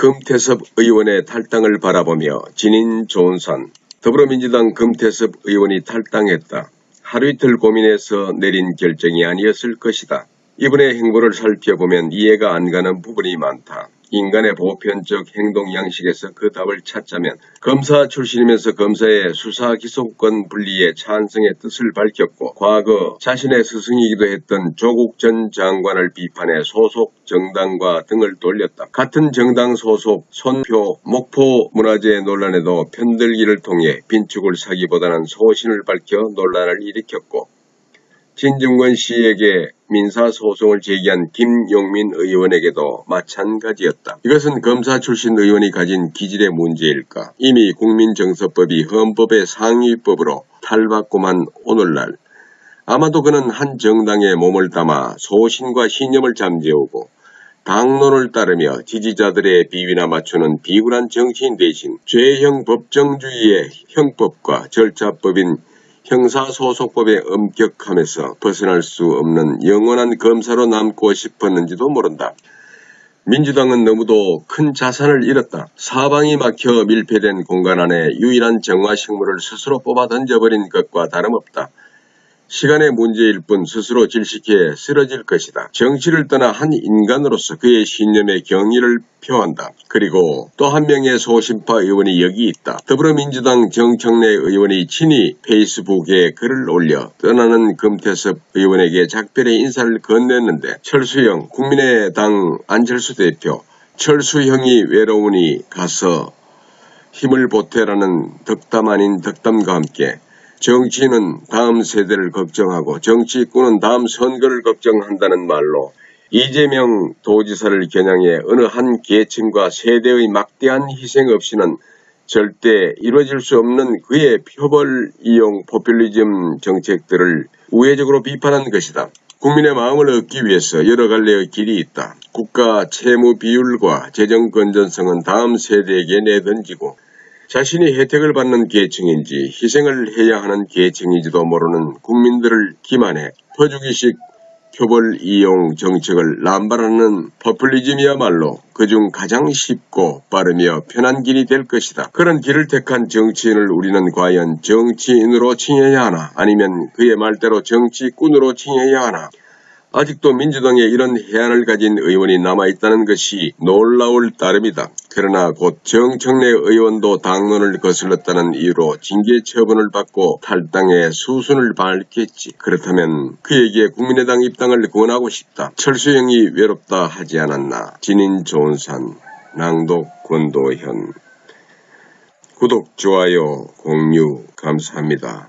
금태섭 의원의 탈당을 바라보며 진인 조은선 더불어민주당 금태섭 의원이 탈당했다. 하루 이틀 고민해서 내린 결정이 아니었을 것이다. 이분의 행보를 살펴보면 이해가 안 가는 부분이 많다. 인간의 보편적 행동 양식에서 그 답을 찾자면 검사 출신이면서 검사의 수사 기소권 분리에 찬성의 뜻을 밝혔고 과거 자신의 스승이기도 했던 조국 전 장관을 비판해 소속 정당과 등을 돌렸다. 같은 정당 소속 손표 목포 문화재 논란에도 편들기를 통해 빈축을 사기보다는 소신을 밝혀 논란을 일으켰고 진중권 씨에게 민사소송을 제기한 김용민 의원에게도 마찬가지였다. 이것은 검사 출신 의원이 가진 기질의 문제일까? 이미 국민정서법이 헌법의 상위법으로 탈바꿈한 오늘날 아마도 그는 한 정당에 몸을 담아 소신과 신념을 잠재우고 당론을 따르며 지지자들의 비위나 맞추는 비굴한 정치인 대신 죄형 법정주의의 형법과 절차법인 형사소송법의 엄격함에서 벗어날 수 없는 영원한 검사로 남고 싶었는지도 모른다. 민주당은 너무도 큰 자산을 잃었다. 사방이 막혀 밀폐된 공간 안에 유일한 정화식물을 스스로 뽑아 던져버린 것과 다름없다. 시간의 문제일 뿐 스스로 질식해 쓰러질 것이다. 정치를 떠나 한 인간으로서 그의 신념에 경의를 표한다. 그리고 또 한 명의 소신파 의원이 여기 있다. 더불어민주당 정청래 의원이 친히 페이스북에 글을 올려 떠나는 금태섭 의원에게 작별의 인사를 건넸는데 철수형 국민의당 안철수 대표 철수형이 외로우니 가서 힘을 보태라는 덕담 아닌 덕담과 함께 정치인은 다음 세대를 걱정하고 정치꾼은 다음 선거를 걱정한다는 말로 이재명 도지사를 겨냥해 어느 한 계층과 세대의 막대한 희생 없이는 절대 이루어질 수 없는 그의 표벌 이용 포퓰리즘 정책들을 우회적으로 비판한 것이다. 국민의 마음을 얻기 위해서 여러 갈래의 길이 있다. 국가 채무 비율과 재정 건전성은 다음 세대에게 내던지고 자신이 혜택을 받는 계층인지 희생을 해야 하는 계층인지도 모르는 국민들을 기만해 퍼주기식 표벌 이용 정책을 남발하는 포퓰리즘이야말로 그중 가장 쉽고 빠르며 편한 길이 될 것이다. 그런 길을 택한 정치인을 우리는 과연 정치인으로 칭해야 하나 아니면 그의 말대로 정치꾼으로 칭해야 하나 아직도 민주당에 이런 해안을 가진 의원이 남아있다는 것이 놀라울 따름이다. 그러나 곧 정청래 의원도 당론을 거슬렀다는 이유로 징계 처분을 받고 탈당의 수순을 밟겠지. 그렇다면 그에게 국민의당 입당을 권하고 싶다. 철수형이 외롭다 하지 않았나. 진인 조은산, 낭독 권도현. 구독, 좋아요, 공유 감사합니다.